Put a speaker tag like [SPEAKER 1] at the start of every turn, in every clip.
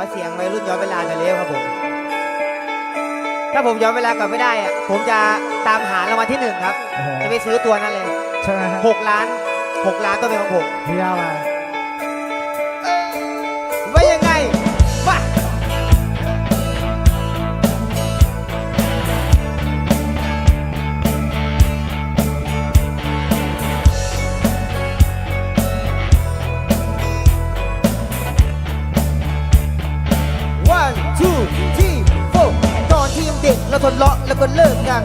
[SPEAKER 1] อเสียงวัยรุ่นย้อนเวลากันเลยครับผม ถ้าผมย้อนเวลากลับไม่ได้อะผมจะตามหารางวัลที่หนึ่งครับ
[SPEAKER 2] โอ้โห
[SPEAKER 1] จะไปซื้อตัวนั้นเลย
[SPEAKER 2] ใช่ไหมฮะ
[SPEAKER 1] หกล้านหกล้านต้องเป็นของผม
[SPEAKER 2] พี่ยาวมา
[SPEAKER 1] ว่า ที่ยังเด็กเราทะเลาะแล้วก็เลิกกัน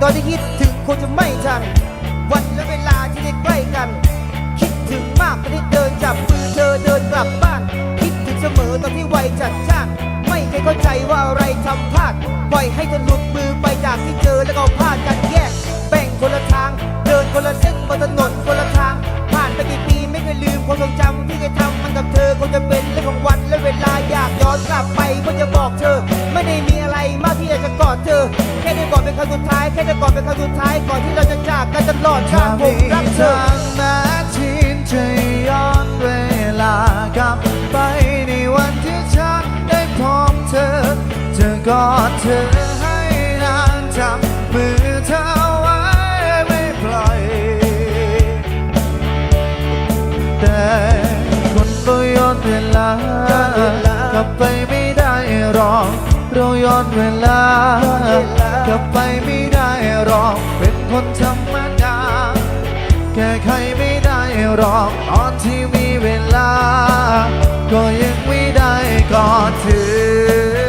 [SPEAKER 1] ตอนที่คิดถึงคงจะไม่ทัน วันและเวลาที่ได้ใกล้กัน คิดถึงมากตอนที่เดินจับมือเธอเดินกลับบ้าน คิดถึงเสมอตอนที่วัยจัดจ้านไม่เคยเข้าใจว่าอะไรทำพลาด ปล่อยให้เธอหลุดมือไปจากที่เจอแล้วก็พลาดกันแยก แบ่งคนละทาง เดินคนละเส้น กที่อยากจะกอดเธอ แค่ได้กอดเป็นครั้งสุดท้าย แค่ได้กอดเป็นครั้งสุดท้าย ก่อนที่เราจะจากกันตลอดชา
[SPEAKER 2] ถ้า
[SPEAKER 1] ติผ
[SPEAKER 2] มี
[SPEAKER 1] มรักเธอ
[SPEAKER 2] ทางแม้ที่จะย้อนเวลากลับไปในวันที่ฉันได้พบเธอ จะกอดเธอให้นานจับมือเธอไว้ไม่ปล่อย แต่คนเราย้อนเวลา
[SPEAKER 1] ย้อนเวลาก
[SPEAKER 2] ลับไปไม่ได้หรอก เราย้อนเวลา
[SPEAKER 1] ก
[SPEAKER 2] ลับไปไม่ได้หรอกเป็นคนธรรมดา แก้ไขไม่ได้หรอกตอนที่มีเวลา ก็ยังไม่ได้กอด
[SPEAKER 1] ถือ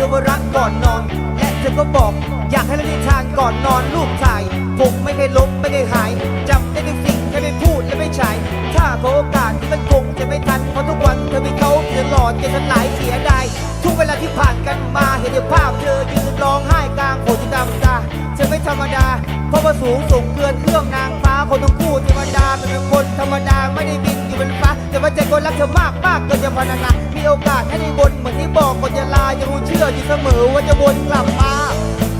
[SPEAKER 1] ธอว่ารักก่อนนอน และเธอก็บอก อยากให้เราได้ทานก่อนนอนรูปถ่าย ผมไม่เคยลบไม่เคยหายจำได้ทุกสิ่งแค่ไม่พูดและไม่ใช้ ถ้าขอโอกาสที่มันคงจะไม่ทันเพราะทุกวันเธอมีเขาตลอดจะฉันหลายเสียดายทุกเวลาที่ผ่านกันมาเห็นแต่ภาพเธอยืนร้องไห้กลางฝนที่ดำตาเธอไม่ธรรมดา เพราะว่าสูงส่งเกินเอื้อมนางฟ้าคนต้องพูดเทวดาเป็นคนธรรมดาไม่ได้ แต่ว่าใจคนรักเธอมากมากเกินจะพรรณนามีโอกาสให้ได้บนเหมือนที่บอกก่อนจะลายังรู้เชื่ออยู่เสมอว่าจะวนกลับมา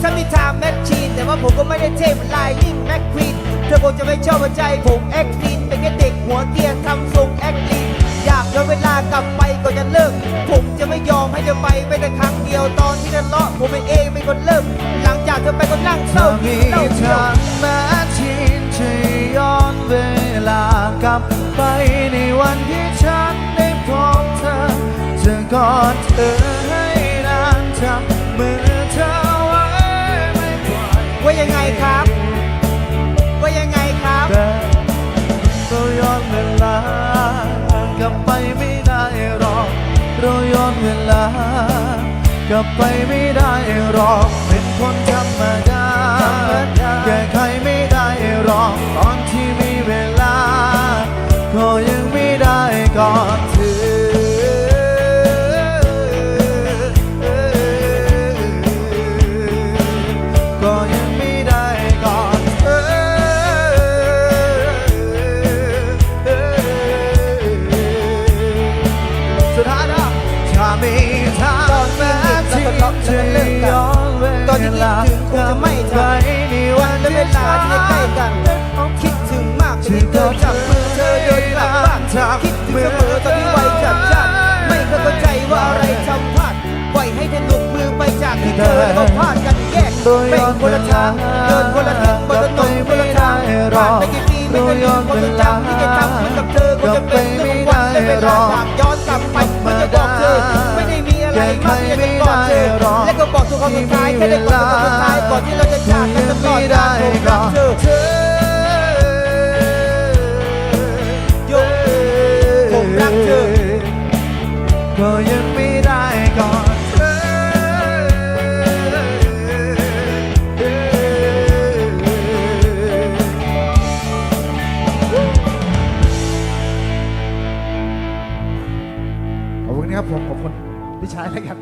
[SPEAKER 1] ฉันมีไทม์แมชชีนแต่ว่าผมก็ไม่ได้เทพลายนิ่งแม็กควีนเธอคงจะไม่ชอบว่าใจผมแอคลีนเป็นแค่เด็กหัวเกียร์ทำทรงแอคลีนอยากย้อนเวลากลับไปก่อนจะเลิก ผมจะไม่ยอมให้เธอไปไม่แต่ครั้งเดียวตอนที่ทะเลาะผมเองเป็นคนเริ่มหลังจากเธอไปก็นั่งเศร้า
[SPEAKER 2] ถ้า
[SPEAKER 1] กิ
[SPEAKER 2] มี
[SPEAKER 1] นเหล้าเที่ยว
[SPEAKER 2] ทางแม้ที่จะย้อนเวลากลับไป ในวันที่ฉันได้พบเธอจะกอดเธอให้นานจับมือเธอไว้ไม่ปล่อย
[SPEAKER 1] ว่ายังไงครับ ว่ายังไงครับ
[SPEAKER 2] แต่เราย้อนเวลากลับไปไม่ได้หรอกเราย้อนเวลากลับไปไม่ได้หรอก เป็นคนธรรมดา
[SPEAKER 1] ธรรมดา
[SPEAKER 2] แก้ไขไม่ได้หรอก ที่จะย้อน
[SPEAKER 1] ตอนที่คิดถึงคงจะไม่ทันวั
[SPEAKER 2] น
[SPEAKER 1] และเวลาที่ใกล้กั
[SPEAKER 2] น
[SPEAKER 1] คิดถึงมากที่เธอจับมือเธอเดินกลับบ้านคิดถึงเสมอตอนที่ไวจัดจ้านไม่เคยเข้าใจว่าอะไรทำพลาดปล่อยให้เธอหลุดมือไปจากที่เธอแล้วก็พลาดกันแยกเป็นคนละทางเดินคนละทิศบนถนนคนละทางผ่านไปกี่ปีไม่เคยลืมความทรงจำ คนสุดท้ายแค่ได้คนสุดท้ายก่อนที่เราจะจากกันตลอดกาลรักเธอผมรักเธอก็ยังไม่ได้ก่อนขอบคุณครับผมขอบคุณพี่ชายแล้
[SPEAKER 2] วกัน